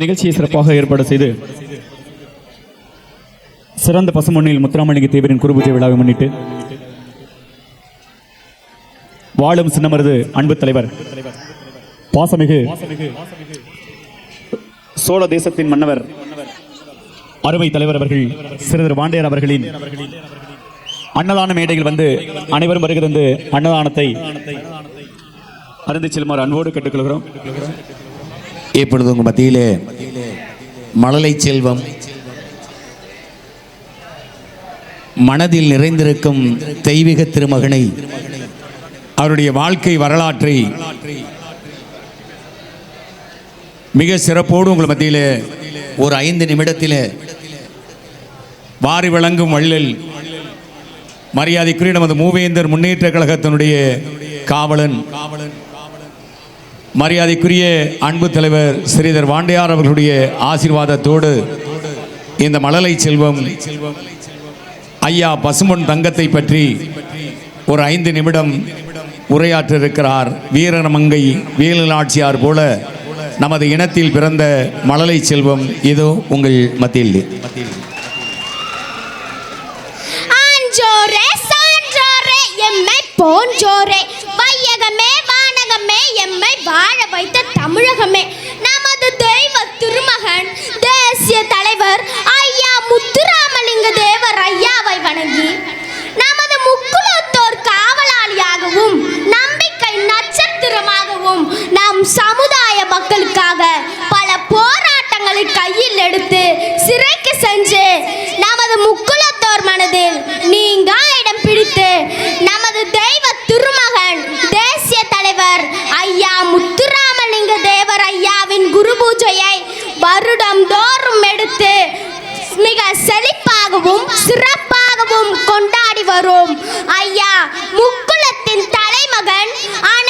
இந்த நிகழ்ச்சியை சிறப்பாக ஏற்பாடு செய்து சிறந்த பசுமண்ணில் முத்துராமலிங்க தேவரின் குருபூஜை விழாவை முன்னிட்டு வாழும் சின்னமருது அன்பு தலைவர் பாசமிகு சோழ தேசத்தின் மன்னவர் அருமை தலைவர் அவர்கள் சிறிதர் வாண்டியர் அவர்களின் அன்னதான மேடையில் வந்து அனைவரும் வருகிறது அன்னதானத்தை அருந்து செல்லுமாறு அன்போடு கேட்டுக்கொள்கிறோம். இப்பொழுது உங்கள் மத்தியிலே மழலை செல்வம் மனதில் நிறைந்திருக்கும் தெய்வீக திருமகனை அவருடைய வாழ்க்கை வரலாற்றை மிக சிறப்போடு உங்கள் மத்தியில் ஒரு ஐந்து நிமிடத்திலே வாரி வழங்கும் வள்ளல் மரியாதைக்குரிய நமது மூவேந்தர் முன்னேற்ற கழகத்தினுடைய காவலன் மரியாதைக்குரிய அன்பு தலைவர் ஸ்ரீதர் வாண்டையார் அவர்களுடைய ஆசீர்வாதத்தோடு இந்த மழலை செல்வம் ஐயா பசுமன் தங்கத்தை பற்றி ஒரு ஐந்து நிமிடம் உரையாற்ற இருக்கிறார் வீரமங்கை வேலுநாச்சியார் போல நமது இனத்தில் பிறந்த மழலை செல்வம் இதோ உங்கள் மத்தியில். போன்றோரே வானகமே எம்மை வாழ வைத்த தமிழகமே. நமது தெய்வ திருமகன் தேசிய தலைவர் ஐயா முத்துராமலிங்க தேவர் ஐயாவை வணங்கி வருடம் தோறும் எடுத்து மிக செழிப்பாகவும் சிறப்பாகவும் கொண்டாடி வரும். ஐயா முக்குளத்தின் தலைமகன் அனைத்து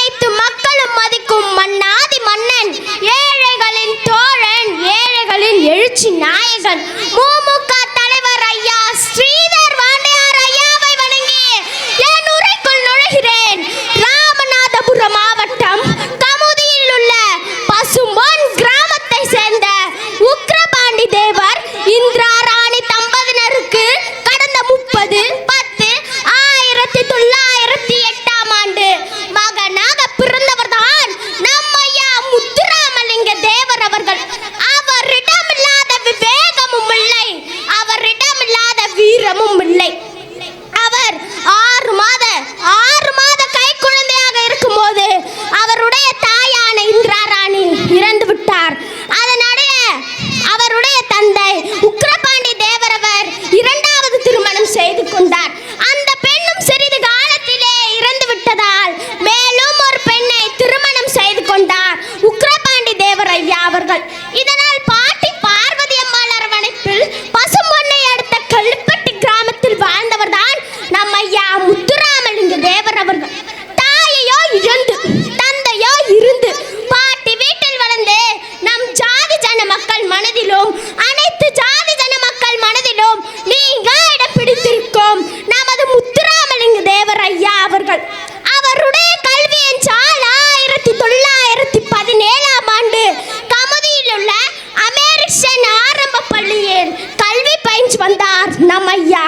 வந்தார் நம் ஐயா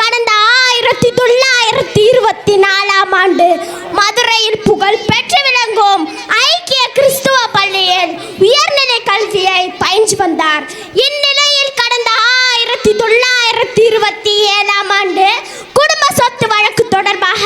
கடந்த ஆயிரத்தி தொள்ளாயிரத்தி இருபத்தி நாலாம் ஆண்டு மதுரையில் புகழ் பெற்று விளங்கும் ஐக்கிய கிறிஸ்துவ பள்ளியில் உயர்நிலை கல்வியை பயின்று வந்தார். இந்நிலையில் கடந்த ஆயிரத்தி தொள்ளாயிரத்தி இருபத்தி ஏழாம் ஆண்டு குடும்ப சொத்து வழக்கு தொடர்பாக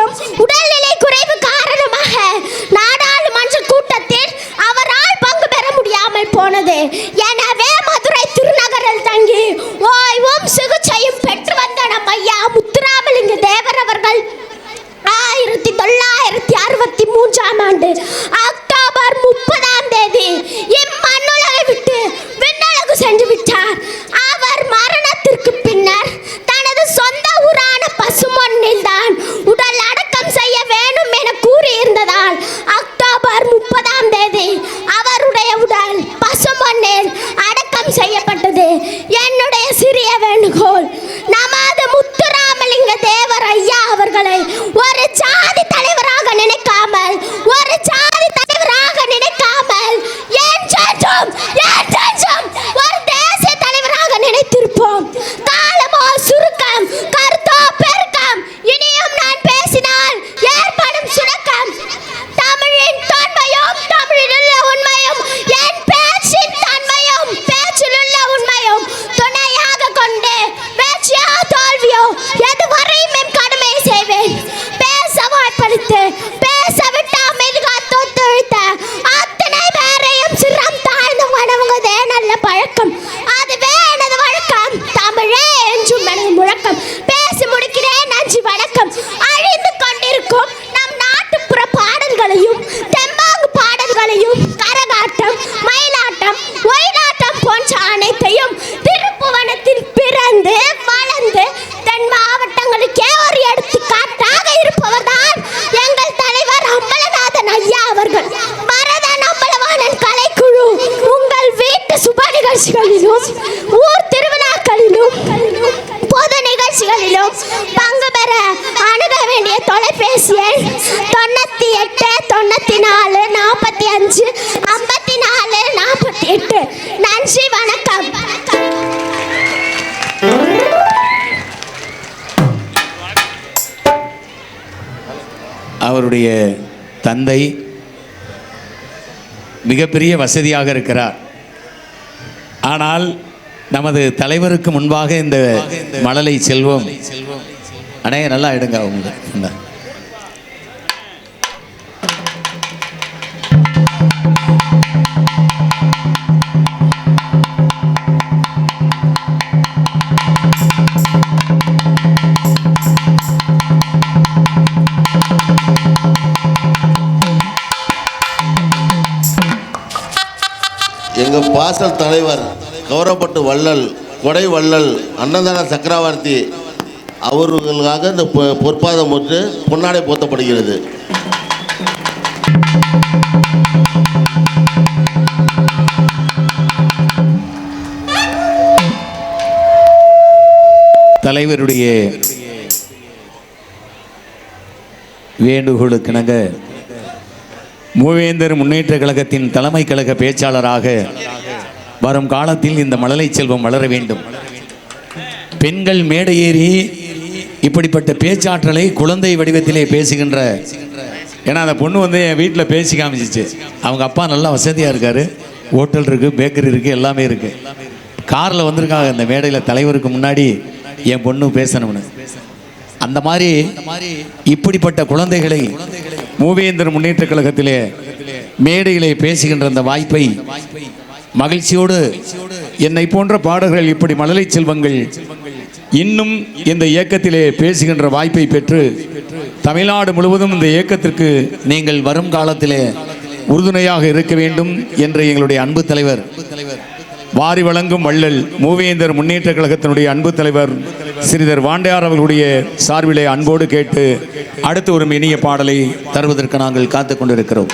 উঠেছ উঠালে நிகழ்ச்சிகளிலும் ஊர் திருவிழாக்களிலும் பொது நிகழ்ச்சிகளிலும் பங்கு பெற அணுக வேண்டிய தொலைபேசி எண் தொண்ணூற்றி எட்டு தொண்ணூற்றி நாலு நாற்பத்தி அஞ்சு ஐம்பத்தி நாலு நாற்பத்தி எட்டு நன்றி வணக்கம். அவருடைய தந்தை மிகப்பெரிய வசதியாக இருக்கிறார். ஆனால் நமது தலைவருக்கு முன்பாக இந்த மழலை செல்வோம். அண்ணே நல்லா இடுங்க அவங்க எங்கள் பாசல் தலைவர் கௌரவப்பட்டு வள்ளல் கொடை வள்ளல் அன்னதான சக்கரவர்த்தி அவர்களுக்காக இந்த பொற்பாதம் போட்டு பொன்னாடை போத்தப்படுகிறது. தலைவருடைய வேண்டுகோளுக்கிணங்க மூவேந்தர் முன்னேற்ற கழகத்தின் தலைமை கழக பேச்சாளராக வரும் காலத்தில் இந்த மழலை செல்வம் வளர வேண்டும். பெண்கள் மேடை ஏறி இப்படிப்பட்ட பேச்சாற்றலை குழந்தை வடிவத்திலே பேசுகின்ற ஏன்னா அந்த பொண்ணு வந்து என் வீட்டில் பேசி காமிச்சிச்சு. அவங்க அப்பா நல்லா வசதியாக இருக்காரு. ஹோட்டல் இருக்குது பேக்கரி இருக்குது எல்லாமே இருக்குது காரில் வந்திருக்காங்க இந்த மேடையில் தலைவருக்கு முன்னாடி என் பொண்ணு பேசணும்னு. அந்த மாதிரி இப்படிப்பட்ட குழந்தைகளை மூவேந்தர் முன்னேற்ற கழகத்திலே மேடையிலே பேசுகின்ற அந்த வாய்ப்பை மகிழ்ச்சியோடு என்னை போன்ற பாடல்கள் இப்படி மழலை செல்வங்கள் இன்னும் இந்த இயக்கத்திலே பேசுகின்ற வாய்ப்பை பெற்று தமிழ்நாடு முழுவதும் இந்த இயக்கத்திற்கு நீங்கள் வரும் காலத்திலே உறுதுணையாக இருக்க வேண்டும் என்று எங்களுடைய அன்பு தலைவர் வாரி வழங்கும் வள்ளல் மூவேந்தர் முன்னேற்ற கழகத்தினுடைய அன்பு தலைவர் சிறிதர் வாண்டையார் அவர்களுடைய சார்பிலே அன்போடு கேட்டு அடுத்து ஒரு இனிய பாடலை தருவதற்கு நாங்கள் காத்து கொண்டிருக்கிறோம்.